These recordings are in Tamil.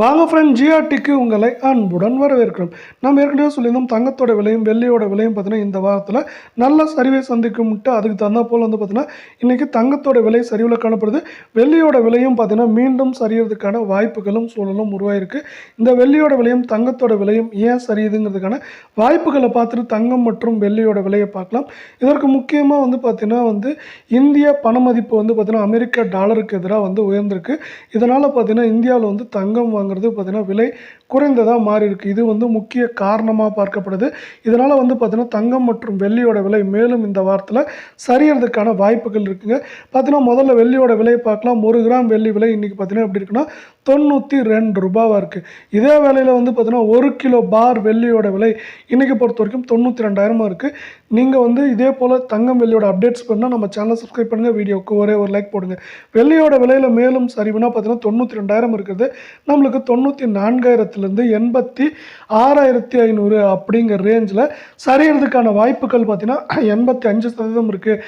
வாங்க ஃப்ரெண்ட் ஜிஆர்டிக்கு உங்களை அன்புடன் வரவேற்கிறோம். நம்ம ஏற்கனவே சொல்லியிருந்தோம் தங்கத்தோட விலையும் வெள்ளியோட விலையும் பார்த்தீங்கன்னா இந்த வாரத்தில் நல்ல சரிவை சந்திக்கும்ட்டு அதுக்கு தகுந்த போல் வந்து பார்த்தீங்கன்னா இன்றைக்கி தங்கத்தோட விலை சரிவில் காணப்படுது. வெள்ளியோட விலையும் பார்த்தீங்கன்னா மீண்டும் சரியறதுக்கான வாய்ப்புகளும் சூழலும் உருவாயிருக்கு. இந்த வெள்ளியோட விலையும் தங்கத்தோட விலையும் ஏன் சரியுதுங்கிறதுக்கான வாய்ப்புகளை பார்த்துட்டு தங்கம் மற்றும் வெள்ளியோட விலையை பார்க்கலாம். இதற்கு முக்கியமாக வந்து பார்த்தீங்கன்னா வந்து இந்திய பணமதிப்பு வந்து பார்த்திங்கன்னா அமெரிக்க டாலருக்கு எதிராக வந்து உயர்ந்திருக்கு. இதனால் பார்த்தீங்கன்னா இந்தியாவில் வந்து தங்கம் வாங்குறது பார்த்திங்கன்னா விலை குறைந்ததாக மாறி இருக்கு. இது வந்து முக்கிய காரணமாக பார்க்கப்படுது. இதனால் வந்து பார்த்திங்கன்னா தங்கம் மற்றும் வெள்ளியோட விலை மேலும் இந்த வாரத்தில் சரியறதுக்கான வாய்ப்புகள் இருக்குங்க. பார்த்தீங்கன்னா முதல்ல வெள்ளியோட விலையை பார்க்கலாம். ஒரு கிராம் வெள்ளி விலை இன்றைக்கி பார்த்திங்கன்னா எப்படி இருக்குன்னா தொண்ணூற்றி ரெண்டு ரூபாவாக இருக்குது இதே வேலையில் வந்து பார்த்தீங்கன்னா ஒரு கிலோ பார் வெள்ளியோட விலை இன்றைக்கி பொறுத்த வரைக்கும் தொண்ணூற்றி ரெண்டாயிரமாக இருக்குது நீங்கள் வந்து இதே போல் தங்கம் வெள்ளியோட அப்டேட்ஸ் பண்ணால் நம்ம சேனலை சப்ஸ்கிரைப் பண்ணுங்கள் வீடியோவுக்கு ஒரே ஒரு லைக் போடுங்க. வெள்ளியோட விலையில் மேலும் சரிவுனா பார்த்தீங்கன்னா தொண்ணூற்றி ரெண்டாயிரம் இருக்குது. நம்மளுக்கு தொண்ணூற்றி நான்காயிரத்துலேருந்து எண்பத்தி ஆறாயிரத்தி ஐநூறு அப்படிங்கிற ரேஞ்சில் சரியறதுக்கான வாய்ப்புகள் பார்த்தீங்கன்னா எண்பத்தி அஞ்சு சதவீதம் இருக்குது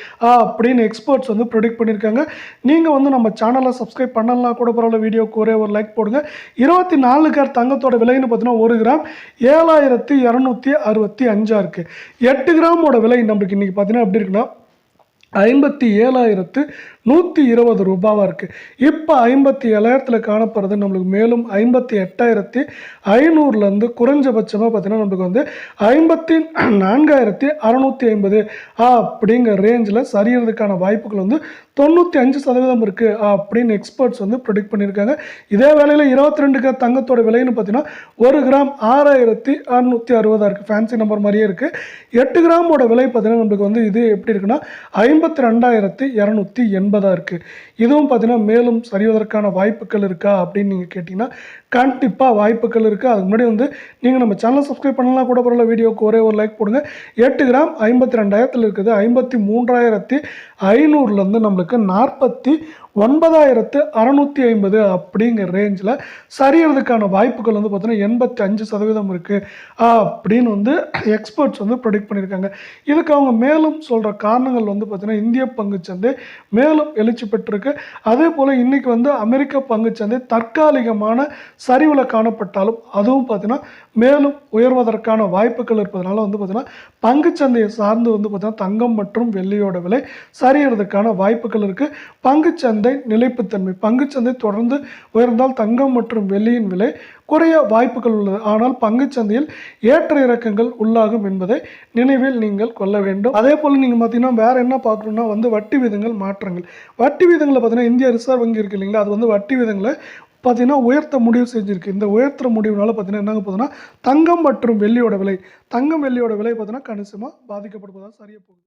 அப்படின்னு எக்ஸ்பர்ட்ஸ் வந்து ப்ரொடிக்ட் பண்ணியிருக்காங்க நீங்கள் வந்து நம்ம சேனலை சப்ஸ்கிரைப் பண்ணலாம் கூட பரவாயில்ல வீடியோக்கு ஒரே ஒரு லைக் போடுங்க. இருபத்தி நாலு கார் தங்கத்தோட விலைன்னு பார்த்தீங்கன்னா ஒரு கிராம் ஏழாயிரத்தி இரநூத்தி அறுபத்தி அஞ்சா இருக்குது எட்டு கிராமோட விலை நம்மளுக்கு இன்றைக்கி பார்த்தீங்கன்னா எப்படி இருக்குன்னா ஐம்பத்தி ஏழாயிரத்து நூற்றி இருபது ரூபாவாக இருக்குது இப்போ ஐம்பத்தி ஏழாயிரத்தில் காணப்படுறது நம்மளுக்கு மேலும் ஐம்பத்தி எட்டாயிரத்தி ஐநூறுலேருந்து குறைஞ்சபட்சமாக பார்த்தீங்கன்னா நம்மளுக்கு வந்து ஐம்பத்தி நான்காயிரத்தி அறநூற்றி ஐம்பது அப்படிங்கிற ரேஞ்சில் சரியறதுக்கான வாய்ப்புகள் வந்து தொண்ணூற்றி அஞ்சு சதவீதம் இருக்குது அப்படின்னு எக்ஸ்பர்ட்ஸ் வந்து ப்ரொடிக்ட் பண்ணியிருக்காங்க. இதே வேலையில் இருபத்தி ரெண்டு கிராம் தங்கத்தோட விலைன்னு பார்த்தீங்கன்னா ஒரு கிராம் ஆறாயிரத்தி அறநூற்றி அறுபதாக இருக்குது ஃபேன்சி நம்பர் மாதிரியே இருக்குது எட்டு கிராமோட விலை பார்த்தீங்கன்னா நம்மளுக்கு வந்து இது எப்படி இருக்குன்னா ஐம்பத்தி ரெண்டாயிரத்தி இரநூத்தி எண்பதாக இருக்குது இதுவும் பார்த்தீங்கன்னா மேலும் சரிவதற்கான வாய்ப்புகள் இருக்கா அப்படின்னு நீங்கள் கேட்டிங்கன்னா கண்டிப்பாக வாய்ப்புகள் இருக்குது அதுக்கு முன்னாடி வந்து நீங்கள் நம்ம சேனலை சப்ஸ்கிரைப் பண்ணலாம் கூட பரவாயில்ல வீடியோக்கு ஒரே ஒரு லைக் போடுங்க. எட்டு கிராம் ஐம்பத்தி ரெண்டாயிரத்தில் இருக்குது. ஐம்பத்தி மூன்றாயிரத்தி ஐநூறுலேருந்து நம்மளுக்கு நாற்பத்தி ஒன்பதாயிரத்து அறநூற்றி ஐம்பது அப்படிங்கிற ரேஞ்சில் சரியறதுக்கான வாய்ப்புகள் வந்து பார்த்தீங்கன்னா எண்பத்தி அஞ்சு சதவீதம் இருக்குது அப்படின்னு வந்து எக்ஸ்பர்ட்ஸ் வந்து ப்ரொடிக்ட் பண்ணியிருக்காங்க இதுக்கு அவங்க மேலும் சொல்கிற காரணங்கள் வந்து பார்த்தீங்கன்னா இந்திய பங்குச்சந்தை மேலும் எழுச்சி பெற்றிருக்கு. அதே போல் இன்றைக்கி வந்து அமெரிக்க பங்குச்சந்தை தற்காலிகமான சரிவில் காணப்பட்டாலும் அதுவும் பார்த்தீங்கன்னா மேலும் உயர்வதற்கான வாய்ப்புகள் இருப்பதனால வந்து பார்த்திங்கன்னா பங்குச்சந்தையை சார்ந்து வந்து பார்த்திங்கன்னா தங்கம் மற்றும் வெள்ளியோட விலை சரியறதுக்கான வாய்ப்புகள் இருக்குது பங்குச்சந்தை நிலைப்புத்தன்மை பங்குச்சந்தை தொடர்ந்து உயர்ந்தால் தங்கம் மற்றும் வெள்ளியின் விலை குறைய வாய்ப்புகள் உள்ளது. ஆனால் பங்குச்சந்தையில் ஏற்ற இறக்கங்கள் உள்ளாகும் என்பதை நினைவில் நீங்கள் கொள்ள வேண்டும். அதே போல் நீங்கள் பார்த்தீங்கன்னா வேறு என்ன பார்க்கணும்னா வந்து வட்டி விதங்கள் மாற்றங்கள். வட்டி விதங்களை பார்த்தீங்கன்னா இந்திய ரிசர்வ் வங்கி இருக்கு இல்லைங்களா? அது வந்து வட்டி விதங்களை பார்த்தீங்கன்னா உயர்த்த முடிவு செஞ்சுருக்கு. இந்த உயர்த்துற முடிவுனால பார்த்தீங்கன்னா என்னங்க போகுதுன்னா தங்கம் மற்றும் வெள்ளியோட விலை தங்கம் வெள்ளியோட விலை பார்த்தீங்கன்னா கணிசமாக பாதிக்கப்படுவதாக சரியாக போகுது.